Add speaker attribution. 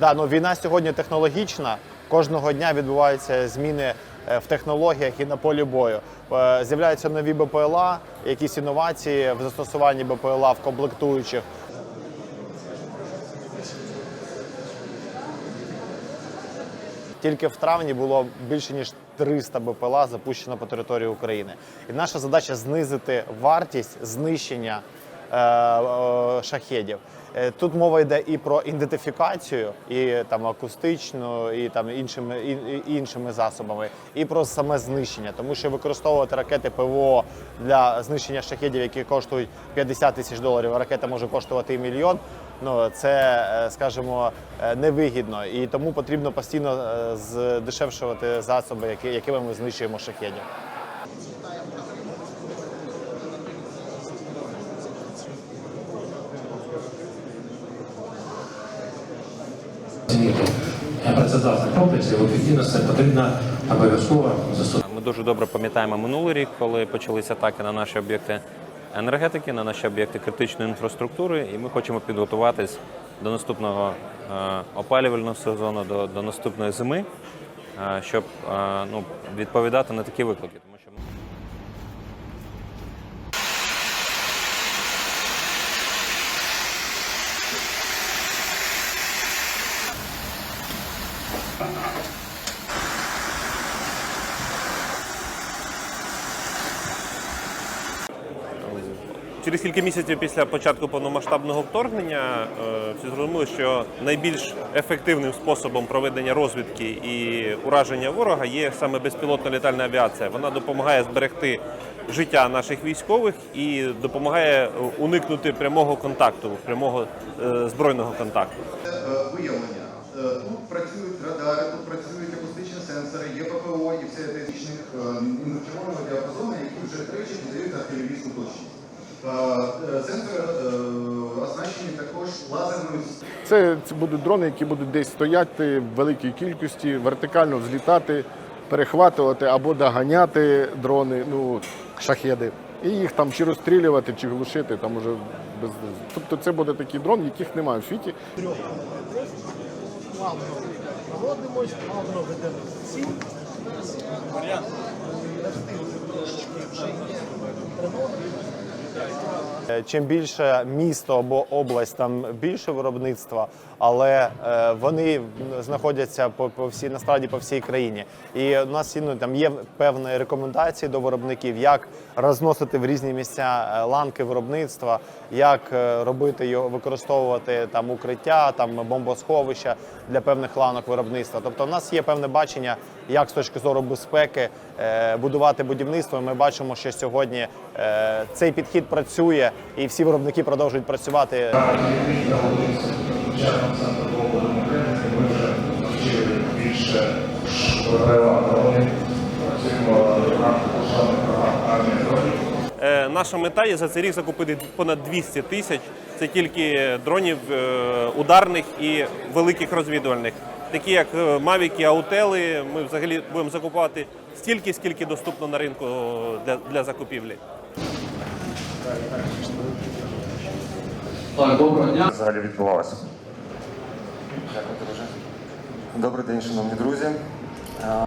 Speaker 1: Да, ну війна сьогодні технологічна. Кожного дня відбуваються зміни е, в технологіях і на полі бою. Е, з'являються нові БПЛА, якісь інновації в застосуванні БПЛА в комплектуючих. Тільки в травні було більше ніж 300 БПЛА запущено по території України. І наша задача знизити вартість знищення шахедів. Е, Тут мова йде і про ідентифікацію, і там акустичну, і там іншими і, іншими засобами, і про саме знищення, тому що використовувати ракети ПВО для знищення шахедів, які коштують 50 тисяч доларів, а ракета може коштувати і мільйон. Ну це, е, скажімо, е, невигідно, і тому потрібно постійно е, здешевшувати засоби, якими ми знищуємо шахедів.
Speaker 2: Оцінити е, працездатних комплексів ефективності потрібно обов'язково застосовувати.
Speaker 3: Ми дуже добре пам'ятаємо минулий рік, коли почалися атаки на наші об'єкти енергетики, на наші об'єкти критичної інфраструктури, і ми хочемо підготуватись до наступного е, опалювального сезону, до, до наступної зими, е, щоб ну, відповідати на такі виклики. Тому
Speaker 4: Через кілька місяців після початку повномасштабного вторгнення е, всі зрозуміли, що найбільш ефективним способом проведення розвідки і ураження ворога є саме безпілотна літальна авіація. Вона допомагає зберегти життя наших військових і допомагає уникнути прямого контакту, прямого е, збройного контакту.
Speaker 5: Е, виявлення. Е, Тут працюють радари, тут працюють акустичні сенсори, є ППО і все технічних інфрачервоного діапазону, які вже тричі подають артилерійську точність. Е, е, Сенсори е, оснащені також лазерною
Speaker 6: Це, це будуть дрони, які будуть десь стояти в великій кількості, вертикально взлітати, перехватувати або доганяти дрони, ну, шахеди. І їх там чи розстрілювати, чи глушити, там уже без. Тобто це буде такий дрон, яких немає в світі.
Speaker 1: Е, Чим більше місто або область, там більше виробництва, але е, вони знаходяться по, по всій насправді по всій країні. І у нас ну, там є певні рекомендації до виробників, як розносити в різні місця е, ланки виробництва, як е, робити його, використовувати там укриття, там бомбосховища для певних ланок виробництва. Тобто, у нас є певне бачення, як з точки зору безпеки е, будувати будівництво. Ми бачимо, що сьогодні е, цей підхід працює, і всі виробники продовжують працювати.
Speaker 7: Більше ВВА працюємо.
Speaker 4: Е, Наша мета є за цей рік закупити понад 200 тисяч. Це тільки дронів е, ударних і великих розвідувальних, такі як е, мавіки, аутели. Ми взагалі будемо закупувати стільки, скільки доступно на ринку для, для закупівлі.
Speaker 2: Доброго дня.
Speaker 8: взагалі відбувалося. Дякую, друже. Добрий день, шановні друзі. Е,